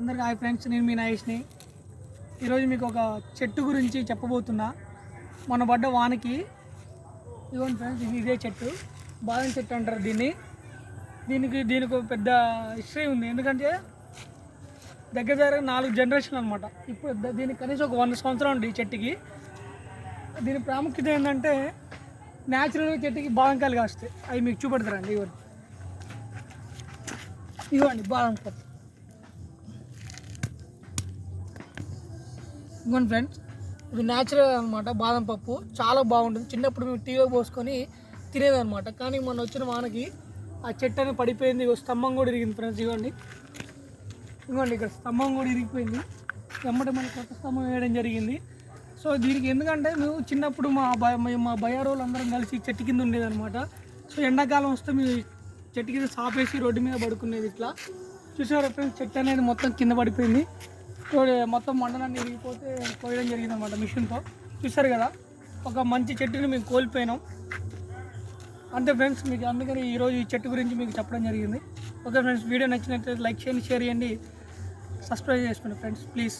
అందరికీ hi friends నేను మీ నాగేష్ని. ఈరోజు మీకు ఒక చెట్టు గురించి చెప్పబోతున్నా. మన పడ్డ వానకి ఇవ్వండి ఫ్రెండ్స్ ఇది ఇదే చెట్టు. బాదం చెట్టు అంటారు దీన్ని. దీనికి దీనికి ఒక పెద్ద హిస్టరీ ఉంది. ఎందుకంటే దగ్గర దగ్గర నాలుగు జనరేషన్ అనమాట ఇప్పుడు దీనికి కనీసం ఒక వంద సంవత్సరం ఉంది ఈ చెట్టుకి. దీని ప్రాముఖ్యత ఏంటంటే న్యాచురల్గా చెట్టుకి బాదంకాయలు కాస్తాయి. అవి మీకు చూపెడతారండి ఇవ్వండి ఇవ్వండి బాదంకాయలు. ఇదిగోండి ఫ్రెండ్స్ ఇది న్యాచురల్ అనమాట బాదం పప్పు. చాలా బాగుంటుంది. చిన్నప్పుడు మేము టీలో పోసుకొని తినేదనమాట కానీ మొన్న వచ్చిన వానకి ఆ చెట్టు అనేది పడిపోయింది స్తంభం కూడా ఇరిగింది ఫ్రెండ్స్ ఇవ్వండి ఇదిగోండి ఇక్కడ స్తంభం కూడా ఇరిగిపోయింది. వెంబడి మన కొత్త స్తంభం వేయడం జరిగింది. సో దీనికి ఎందుకంటే మేము చిన్నప్పుడు మా భయ మా భయారోలు అందరం కలిసి చెట్టు కింద ఉండేదన్నమాట. సో ఎండాకాలం వస్తే మేము చెట్టు కింద సాపేసి రోడ్డు మీద పడుకునేది ఇట్లా. చూసారా ఫ్రెండ్స్ చెట్టు అనేది మొత్తం కింద పడిపోయింది. మొత్తం మండలాన్ని విరిగిపోతే కోయడం జరిగింది అనమాట మిషన్తో. చూసారు కదా? ఒక మంచి చెట్టుని మేము కోల్పోయినాం. అంతే ఫ్రెండ్స్ మీకు అందుకని ఈరోజు ఈ చెట్టు గురించి మీకు చెప్పడం జరిగింది. ఓకే ఫ్రెండ్స్ వీడియో నచ్చినట్లయితే లైక్ చేయండి షేర్ చేయండి. సబ్స్క్రైబ్ చేసుకోండి ఫ్రెండ్స్ ప్లీజ్.